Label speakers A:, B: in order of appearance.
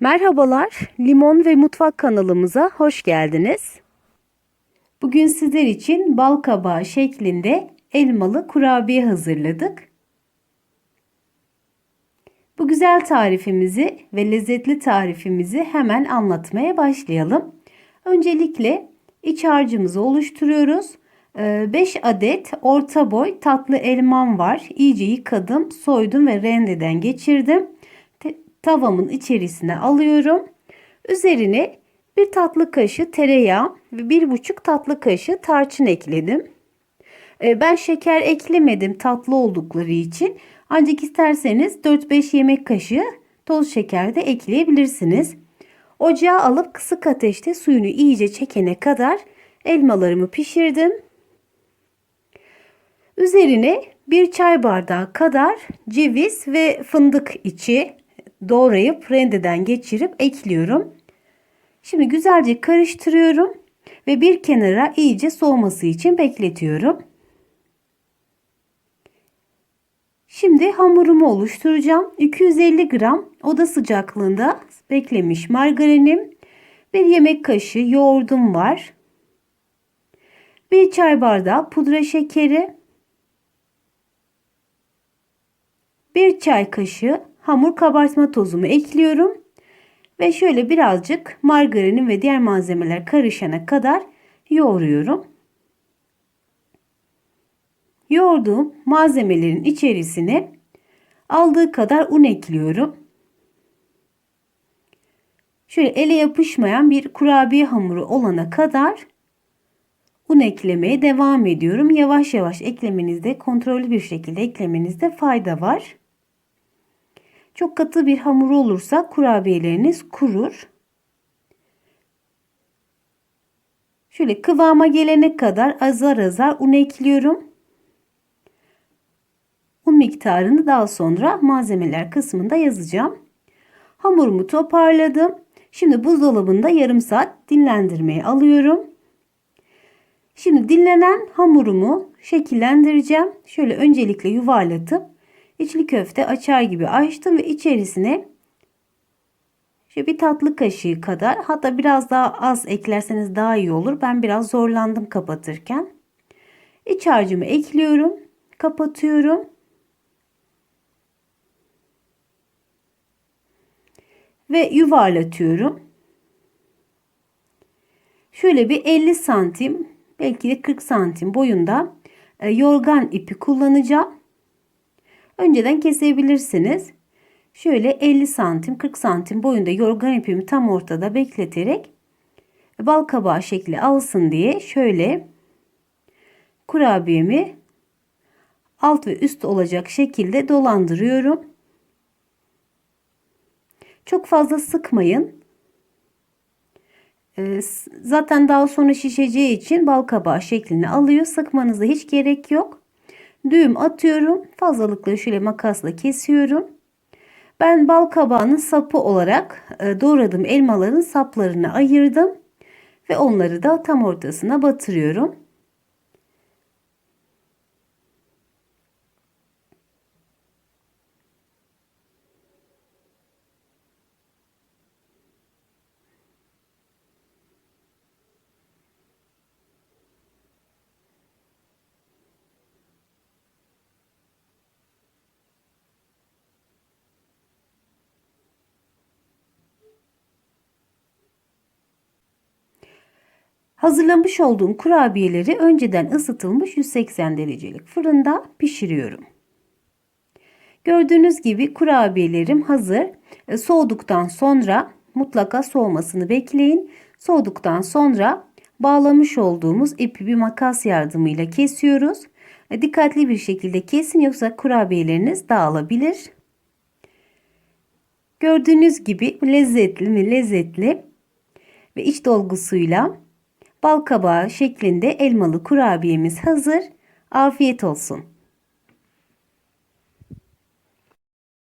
A: Merhabalar, Limon ve Mutfak kanalımıza hoş geldiniz. Bugün sizler için bal kabağı şeklinde elmalı kurabiye hazırladık. Bu güzel tarifimizi ve lezzetli tarifimizi hemen anlatmaya başlayalım. Öncelikle iç harcımızı oluşturuyoruz. 5 adet orta boy tatlı elmam var. İyice yıkadım, soydum ve rendeden geçirdim tavamın içerisine alıyorum. Üzerine bir tatlı kaşığı tereyağı ve bir buçuk tatlı kaşığı tarçın ekledim. Ee, ben şeker eklemedim tatlı oldukları için. Ancak isterseniz 4-5 yemek kaşığı toz şeker de ekleyebilirsiniz. Ocağa alıp kısık ateşte suyunu iyice çekene kadar elmalarımı pişirdim. Üzerine bir çay bardağı kadar ceviz ve fındık içi doğrayıp rendeden geçirip ekliyorum. Şimdi güzelce karıştırıyorum ve bir kenara iyice soğuması için bekletiyorum. Şimdi hamurumu oluşturacağım. 250 gram oda sıcaklığında beklemiş margarinim, bir yemek kaşığı yoğurdum var. Bir çay bardağı pudra şekeri, bir çay kaşığı hamur kabartma tozumu ekliyorum. Ve şöyle birazcık margarinim ve diğer malzemeler karışana kadar yoğuruyorum. Yoğurduğum malzemelerin içerisine aldığı kadar un ekliyorum. Şöyle ele yapışmayan bir kurabiye hamuru olana kadar un eklemeye devam ediyorum. Yavaş yavaş eklemenizde, kontrollü bir şekilde eklemenizde fayda var. Çok katı bir hamur olursa kurabiyeleriniz kurur. Şöyle kıvama gelene kadar azar azar un ekliyorum. Un miktarını daha sonra malzemeler kısmında yazacağım. Hamurumu toparladım. Şimdi buzdolabında yarım saat dinlendirmeye alıyorum. Şimdi dinlenen hamurumu şekillendireceğim. Şöyle öncelikle yuvarlatıp içli köfte açar gibi açtım ve içerisine şöyle bir tatlı kaşığı kadar hatta biraz daha az eklerseniz daha iyi olur. Ben biraz zorlandım kapatırken. İç harcımı ekliyorum. Kapatıyorum. Ve yuvarlatıyorum. Şöyle bir 50 santim belki de 40 santim boyunda e, yorgan ipi kullanacağım. Önceden kesebilirsiniz. Şöyle 50 santim 40 santim boyunda yorgan ipimi tam ortada bekleterek bal kabağı şekli alsın diye şöyle kurabiyemi alt ve üst olacak şekilde dolandırıyorum. Çok fazla sıkmayın. Ee, zaten daha sonra şişeceği için bal kabağı şeklini alıyor. Sıkmanıza hiç gerek yok düğüm atıyorum. Fazlalıkları şöyle makasla kesiyorum. Ben bal kabağının sapı olarak e, doğradığım elmaların saplarını ayırdım ve onları da tam ortasına batırıyorum. Hazırlamış olduğum kurabiyeleri önceden ısıtılmış 180 derecelik fırında pişiriyorum. Gördüğünüz gibi kurabiyelerim hazır. E, soğuduktan sonra mutlaka soğumasını bekleyin. Soğuduktan sonra bağlamış olduğumuz ipi bir makas yardımıyla kesiyoruz. E, dikkatli bir şekilde kesin yoksa kurabiyeleriniz dağılabilir. Gördüğünüz gibi lezzetli mi lezzetli ve iç dolgusuyla bal kabağı şeklinde elmalı kurabiyemiz hazır. Afiyet olsun.